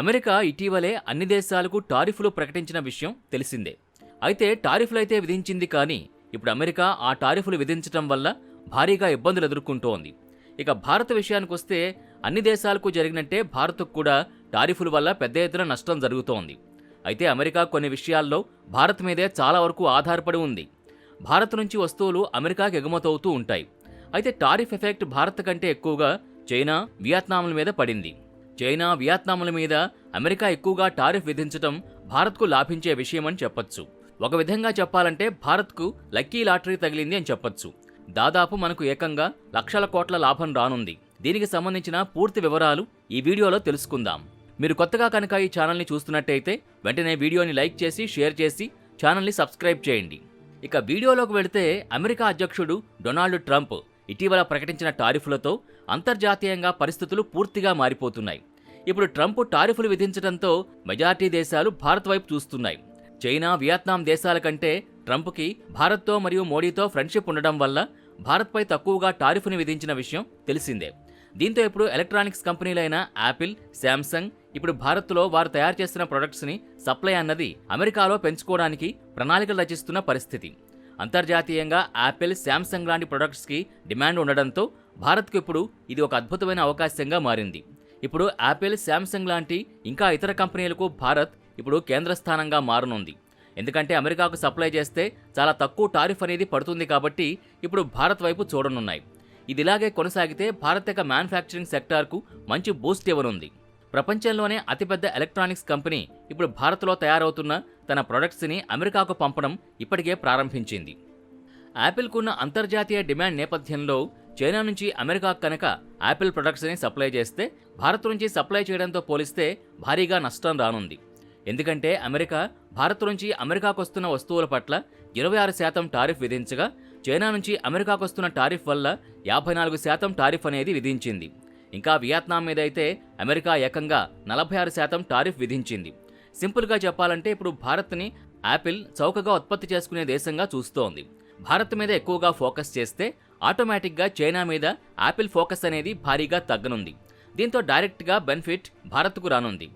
America ఇటీవలే అన్ని దేశాలకు టారిఫ్లు ప్రకటించిన విషయం తెలిసిందే. అయితే టారిఫ్లైతే విధించింది కానీ ఇప్పుడు అమెరికా ఆ టారిఫ్లు విధించడం వల్ల భారీగా ఇబ్బందులు ఎదుర్కొంటోంది. ఇక భారత విషయానికి వస్తే అన్ని దేశాలకు జరిగినట్టే భారత్కు కూడా టారిఫ్ల వల్ల పెద్ద ఎత్తున నష్టం జరుగుతోంది. అయితే అమెరికా కొన్ని విషయాల్లో భారత్ మీదే చాలా వరకు ఆధారపడి ఉంది. భారత్ నుంచి వస్తువులు అమెరికాకి ఎగుమతవుతూ ఉంటాయి. అయితే టారిఫ్ ఎఫెక్ట్ భారత్ కంటే ఎక్కువగా చైనా వియత్నాంల మీద పడింది. చైనా వియత్నాంల మీద అమెరికా ఎక్కువగా టారిఫ్ విధించడం భారత్కు లాభించే విషయమని చెప్పొచ్చు. ఒక విధంగా చెప్పాలంటే భారత్కు లక్కీ లాటరీ తగిలింది అని చెప్పొచ్చు. దాదాపు మనకు ఏకంగా లక్షల కోట్ల లాభం రానుంది. దీనికి సంబంధించిన పూర్తి వివరాలు ఈ వీడియోలో తెలుసుకుందాం. మీరు కొత్తగా కనుక ఈ ఛానల్ని చూస్తున్నట్టయితే వెంటనే వీడియోని లైక్ చేసి షేర్ చేసి ఛానల్ని సబ్స్క్రైబ్ చేయండి. ఇక వీడియోలోకి వెళితే అమెరికా అధ్యక్షుడు డొనాల్డ్ ట్రంప్ ఇటీవల ప్రకటించిన టారిఫ్లతో అంతర్జాతీయంగా పరిస్థితులు పూర్తిగా మారిపోతున్నాయి. ఇప్పుడు ట్రంప్ టారిఫ్లు విధించడంతో మెజార్టీ దేశాలు భారత్ వైపు చూస్తున్నాయి. చైనా వియత్నాం దేశాల కంటే ట్రంప్కి భారత్తో మరియు మోడీతో ఫ్రెండ్షిప్ ఉండడం వల్ల భారత్పై తక్కువగా టారిఫ్ని విధించిన విషయం తెలిసిందే. దీంతో ఇప్పుడు ఎలక్ట్రానిక్స్ కంపెనీలైన యాపిల్ శాంసంగ్ ఇప్పుడు భారత్లో వారు తయారు చేస్తున్న ప్రొడక్ట్స్ని సప్లై అన్నది అమెరికాలో పెంచుకోవడానికి ప్రణాళికలు రచిస్తున్న పరిస్థితి. అంతర్జాతీయంగా యాపిల్ శాంసంగ్ లాంటి ప్రొడక్ట్స్కి డిమాండ్ ఉండడంతో భారత్కు ఇప్పుడు ఇది ఒక అద్భుతమైన అవకాశంగా మారింది. ఇప్పుడు యాపిల్ శాంసంగ్ లాంటి ఇంకా ఇతర కంపెనీలకు భారత్ ఇప్పుడు కేంద్ర స్థానంగా మారనుంది. ఎందుకంటే అమెరికాకు సప్లై చేస్తే చాలా తక్కువ టారిఫ్ అనేది పడుతుంది కాబట్టి ఇప్పుడు భారత్ వైపు చూడనున్నాయి. ఇది ఇలాగే కొనసాగితే భారత్ యొక్క మ్యానుఫ్యాక్చరింగ్ సెక్టార్కు మంచి బూస్ట్ ఇవ్వనుంది. ప్రపంచంలోనే అతిపెద్ద ఎలక్ట్రానిక్స్ కంపెనీ ఇప్పుడు భారత్లో తయారవుతున్న తన ప్రొడక్ట్స్ని అమెరికాకు పంపడం ఇప్పటికే ప్రారంభించింది. యాపిల్కున్న అంతర్జాతీయ డిమాండ్ నేపథ్యంలో చైనా నుంచి అమెరికా కనుక యాపిల్ ప్రొడక్ట్స్ని సప్లై చేస్తే భారత్ నుంచి సప్లై చేయడంతో పోలిస్తే భారీగా నష్టం రానుంది. ఎందుకంటే అమెరికా భారత్ నుంచి అమెరికాకు వస్తున్న వస్తువుల పట్ల ఇరవై ఆరు శాతం టారిఫ్ విధించగా చైనా నుంచి అమెరికాకు వస్తున్న టారిఫ్ వల్ల యాభై నాలుగు శాతం టారిఫ్ అనేది విధించింది. ఇంకా వియత్నాం మీద అయితే అమెరికా ఏకంగా నలభై ఆరు శాతం టారిఫ్ విధించింది. సింపుల్గా చెప్పాలంటే ఇప్పుడు భారత్ని యాపిల్ చౌకగా ఉత్పత్తి చేసుకునే దేశంగా చూస్తోంది. భారత్ మీద ఎక్కువగా ఫోకస్ చేస్తే ఆటోమేటిక్గా చైనా మీద యాపిల్ ఫోకస్ అనేది భారీగా తగ్గనుంది. దీంతో డైరెక్ట్గా బెనిఫిట్ భారత్కు రానుంది.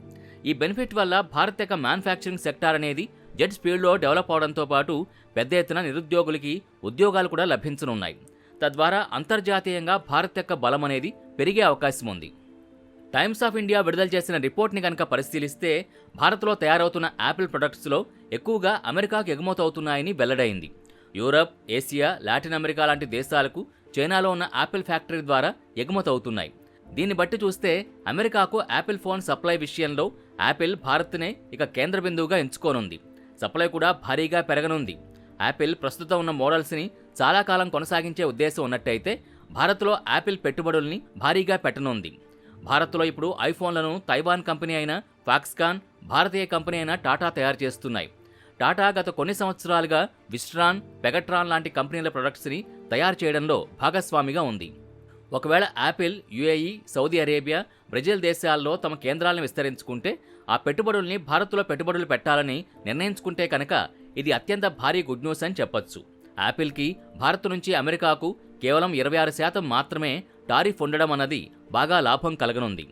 ఈ బెనిఫిట్ వల్ల భారత్ యొక్క మ్యానుఫ్యాక్చరింగ్ సెక్టార్ అనేది జెట్ స్పీడ్లో డెవలప్ అవడంతో పాటు పెద్ద ఎత్తున నిరుద్యోగులకి ఉద్యోగాలు కూడా లభించనున్నాయి. తద్వారా అంతర్జాతీయంగా భారత్ యొక్క బలం అనేది పెరిగే అవకాశం ఉంది టైమ్స్ ఆఫ్ ఇండియా విడుదల చేసిన రిపోర్ట్ని కనుక పరిశీలిస్తే భారత్లో తయారవుతున్న యాపిల్ ప్రొడక్ట్స్లో ఎక్కువగా అమెరికాకు ఎగుమతవుతున్నాయని వెల్లడైంది. యూరప్ ఏసియా లాటిన్ అమెరికా లాంటి దేశాలకు చైనాలో ఉన్న యాపిల్ ఫ్యాక్టరీ ద్వారా ఎగుమతవుతున్నాయి. దీన్ని బట్టి చూస్తే అమెరికాకు యాపిల్ ఫోన్ సప్లై విషయంలో యాపిల్ భారత్నే ఇక కేంద్ర బిందువుగా ఎంచుకోనుంది. సప్లై కూడా భారీగా పెరగనుంది. యాపిల్ ప్రస్తుతం ఉన్న మోడల్స్ని చాలా కాలం కొనసాగించే ఉద్దేశం ఉన్నట్టయితే భారత్లో యాపిల్ పెట్టుబడుల్ని భారీగా పెట్టనుంది. భారత్లో ఇప్పుడు ఐఫోన్లను తైవాన్ కంపెనీ అయిన ఫాక్స్కాన్ భారతీయ కంపెనీ అయిన టాటా తయారు చేస్తున్నాయి. టాటా గత కొన్ని సంవత్సరాలుగా విస్ట్రాన్ పెగట్రాన్ లాంటి కంపెనీల ప్రొడక్ట్స్ని తయారు చేయడంలో భాగస్వామిగా ఉంది. ఒకవేళ Apple UAE Saudi Arabia Brazil దేశాల్లో తమ కేంద్రాలను విస్తరించుకుంటే ఆ పెట్టుబడుల్ని భారత్లో పెట్టుబడులు పెట్టాలని నిర్ణయించుకుంటే కనుక ఇది అత్యంత భారీ గుడ్ న్యూస్ అని చెప్పొచ్చు. యాపిల్కి భారత్ నుంచి అమెరికాకు కేవలం ఇరవై ఆరు శాతం మాత్రమే టారిఫ్ ఉండడం అన్నది బాగా లాభం కలగనుంది.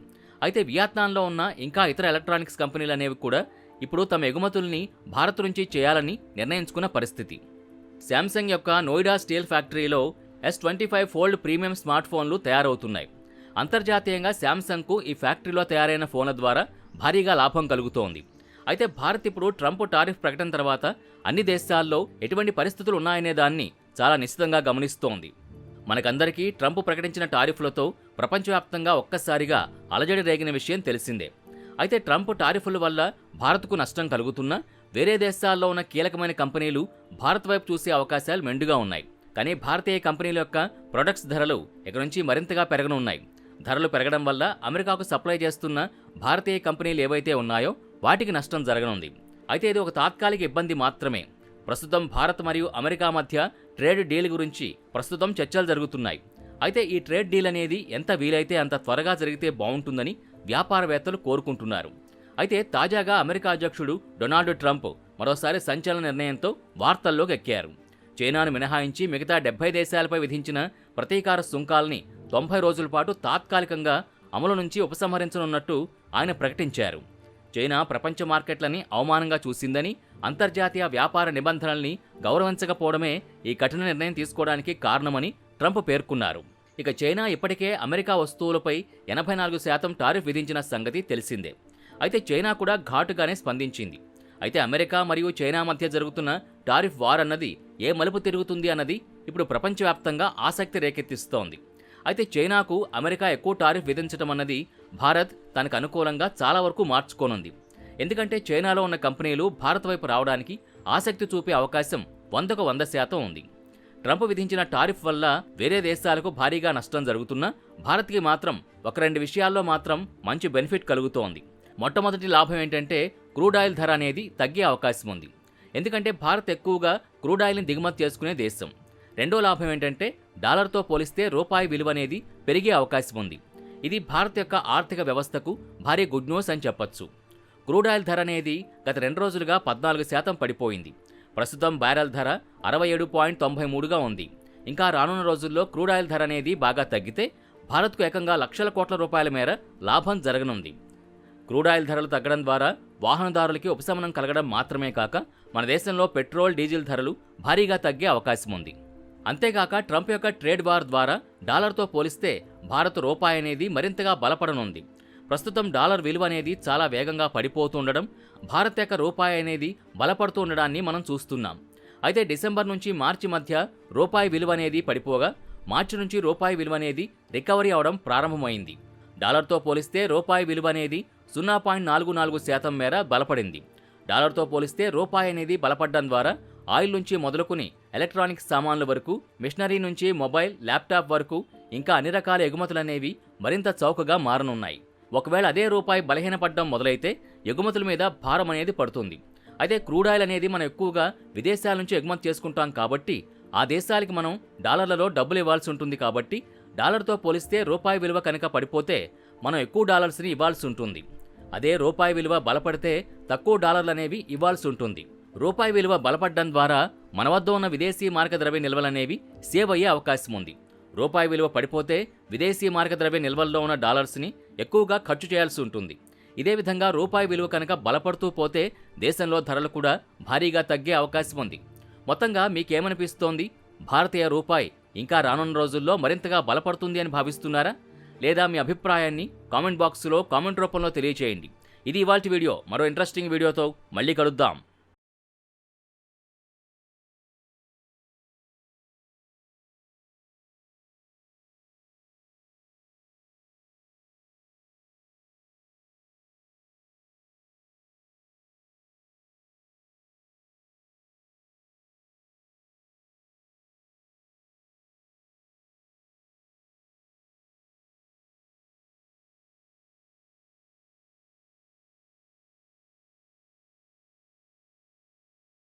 అయితే వియత్నాంలో ఉన్న ఇంకా ఇతర ఎలక్ట్రానిక్స్ కంపెనీలు అనేవి కూడా ఇప్పుడు తమ ఎగుమతుల్ని భారత్ నుంచి చేయాలని నిర్ణయించుకున్న పరిస్థితి. శాంసంగ్ యొక్క నోయిడా స్టీల్ ఫ్యాక్టరీలో S twenty five fold premium smart ఫోన్లు తయారవుతున్నాయి. అంతర్జాతీయంగా శాంసంగ్కు ఈ ఫ్యాక్టరీలో తయారైన ఫోన్ల ద్వారా భారీగా లాభం కలుగుతోంది. అయితే భారత్ ఇప్పుడు ట్రంప్ టారిఫ్ ప్రకటన తర్వాత అన్ని దేశాల్లో ఎటువంటి పరిస్థితులు ఉన్నాయనే దాన్ని చాలా నిశ్చితంగా గమనిస్తోంది. మనకందరికీ ట్రంప్ ప్రకటించిన టారిఫ్లతో ప్రపంచవ్యాప్తంగా ఒక్కసారిగా అలజడి రేగిన విషయం తెలిసిందే. అయితే ట్రంప్ టారిఫుల వల్ల భారత్కు నష్టం కలుగుతున్నా వేరే దేశాల్లో ఉన్న కీలకమైన కంపెనీలు భారత్ వైపు చూసే అవకాశాలు మెండుగా ఉన్నాయి. కానీ భారతీయ కంపెనీల యొక్క ప్రొడక్ట్స్ ధరలు ఇక నుంచి మరింతగా పెరగనున్నాయి. ధరలు పెరగడం వల్ల అమెరికాకు సప్లై చేస్తున్న భారతీయ కంపెనీలు ఏవైతే ఉన్నాయో వాటికి నష్టం జరగనుంది. అయితే ఇది ఒక తాత్కాలిక ఇబ్బంది మాత్రమే. ప్రస్తుతం భారత్ మరియు అమెరికా మధ్య ట్రేడ్ డీల్ గురించి ప్రస్తుతం చర్చలు జరుగుతున్నాయి. అయితే ఈ ట్రేడ్ డీల్ అనేది ఎంత వీలైతే అంత త్వరగా జరిగితే బాగుంటుందని వ్యాపారవేత్తలు కోరుకుంటున్నారు. అయితే తాజాగా అమెరికా అధ్యక్షుడు డొనాల్డ్ ట్రంప్ మరోసారి సంచలన నిర్ణయంతో వార్తల్లోకి ఎక్కారు. చైనాను మినహాయించి మిగతా డెబ్బై దేశాలపై విధించిన ప్రతీకార సుంకాల్ని తొంభై రోజుల పాటు తాత్కాలికంగా అమలు నుంచి ఉపసంహరించనున్నట్టు ఆయన ప్రకటించారు. చైనా ప్రపంచ మార్కెట్లని అవమానంగా చూసిందని అంతర్జాతీయ వ్యాపార నిబంధనల్ని గౌరవించకపోవడమే ఈ కఠిన నిర్ణయం తీసుకోవడానికి కారణమని ట్రంప్ పేర్కొన్నారు. ఇక చైనా ఇప్పటికే అమెరికా వస్తువులపై ఎనభై నాలుగు శాతం టారిఫ్ విధించిన సంగతి తెలిసిందే. అయితే చైనా కూడా ఘాటుగానే స్పందించింది. అయితే అమెరికా మరియు చైనా మధ్య జరుగుతున్న టారిఫ్ వార్ అన్నది ఏ మలుపు తిరుగుతుంది అన్నది ఇప్పుడు ప్రపంచవ్యాప్తంగా ఆసక్తి రేకెత్తిస్తోంది. అయితే చైనాకు అమెరికా ఎక్కువ టారిఫ్ విధించడం అన్నది భారత్ తనకు అనుకూలంగా చాలా వరకు మార్చుకోనుంది. ఎందుకంటే చైనాలో ఉన్న కంపెనీలు భారత్ వైపు రావడానికి ఆసక్తి చూపే అవకాశం వందకు వంద శాతం ఉంది. ట్రంప్ విధించిన టారిఫ్ వల్ల వేరే దేశాలకు భారీగా నష్టం జరుగుతున్నా భారత్కి మాత్రం ఒక రెండు విషయాల్లో మాత్రం మంచి బెనిఫిట్ కలుగుతోంది. మొట్టమొదటి లాభం ఏంటంటే క్రూడ్ ఆయిల్ ధర అనేది తగ్గే అవకాశం ఉంది. ఎందుకంటే భారత్ ఎక్కువగా క్రూడ్ ఆయిల్ని దిగుమతి చేసుకునే దేశం. రెండో లాభం ఏంటంటే డాలర్తో పోలిస్తే రూపాయి విలువ అనేది పెరిగే అవకాశం ఉంది. ఇది భారత్ యొక్క ఆర్థిక వ్యవస్థకు భారీ గుడ్ న్యూస్ అని చెప్పొచ్చు. క్రూడ్ ఆయిల్ ధర అనేది గత రెండు రోజులుగా పద్నాలుగు శాతం పడిపోయింది. ప్రస్తుతం బ్యారెల్ ధర అరవై ఏడు పాయింట్ తొంభై మూడుగా ఉంది. ఇంకా రానున్న రోజుల్లో క్రూడ్ ఆయిల్ ధర అనేది బాగా తగ్గితే భారత్కు ఏకంగా లక్షల కోట్ల రూపాయల మేర లాభం జరగనుంది. క్రూడ్ ఆయిల్ ధరలు తగ్గడం ద్వారా వాహనదారులకి ఉపశమనం కలగడం మాత్రమే కాక మన దేశంలో పెట్రోల్ డీజిల్ ధరలు భారీగా తగ్గే అవకాశం ఉంది. అంతేకాక ట్రంప్ యొక్క ట్రేడ్ వార్ ద్వారా డాలర్తో పోలిస్తే భారత్ రూపాయి అనేది మరింతగా బలపడనుంది. ప్రస్తుతం డాలర్ విలువ అనేది చాలా వేగంగా పడిపోతుండడం భారత్ యొక్క రూపాయి అనేది బలపడుతూ ఉండడాన్ని మనం చూస్తున్నాం. అయితే డిసెంబర్ నుంచి మార్చి మధ్య రూపాయి విలువ అనేది పడిపోగా మార్చి నుంచి రూపాయి విలువ అనేది రికవరీ అవడం ప్రారంభమైంది. డాలర్తో పోలిస్తే రూపాయి విలువ అనేది సున్నా పాయింట్ నాలుగు నాలుగు శాతం మేర బలపడింది. డాలర్తో పోలిస్తే రూపాయి అనేది బలపడడం ద్వారా ఆయిల్ నుంచి మొదలుకుని ఎలక్ట్రానిక్స్ సామాన్ల వరకు మిషనరీ నుంచి మొబైల్ ల్యాప్టాప్ వరకు ఇంకా అన్ని రకాల ఎగుమతులనేవి మరింత చౌకగా మారనున్నాయి. ఒకవేళ అదే రూపాయి బలహీనపడడం మొదలైతే ఎగుమతుల మీద భారం అనేది పడుతుంది. అయితే క్రూడ్ ఆయిల్ అనేది మనం ఎక్కువగా విదేశాల నుంచి ఎగుమతి చేసుకుంటాం కాబట్టి ఆ దేశాలకి మనం డాలర్లలో డబ్బులు ఇవ్వాల్సి ఉంటుంది కాబట్టి డాలర్తో పోలిస్తే రూపాయి విలువ కనుక పడిపోతే మనం ఎక్కువ డాలర్స్ని ఇవ్వాల్సి ఉంటుంది. అదే రూపాయి విలువ బలపడితే తక్కువ డాలర్లు అనేవి ఇవ్వాల్సి ఉంటుంది. రూపాయి విలువ బలపడడం ద్వారా మన వద్ద ఉన్న విదేశీ మారక ద్రవ్య నిల్వలనేవి సేవ్ అయ్యే అవకాశం ఉంది. రూపాయి విలువ పడిపోతే విదేశీ మారక ద్రవ్య నిల్వల్లో ఉన్న డాలర్స్ని ఎక్కువగా ఖర్చు చేయాల్సి ఉంటుంది. ఇదే విధంగా రూపాయి విలువ కనుక బలపడుతూ పోతే దేశంలో ధరలు కూడా భారీగా తగ్గే అవకాశం ఉంది. మొత్తంగా మీకేమనిపిస్తోంది? భారతీయ రూపాయి ఇంకా రానున్న రోజుల్లో మరింతగా బలపడుతుంది అని భావిస్తున్నారా? లేదా మీ అభిప్రాయాన్ని కామెంట్ బాక్సులో కామెంట్ రూపంలో తెలియచేయండి. ఇది ఇవాల్టి వీడియో. మరో ఇంట్రెస్టింగ్ వీడియోతో మళ్ళీ కలుద్దాం.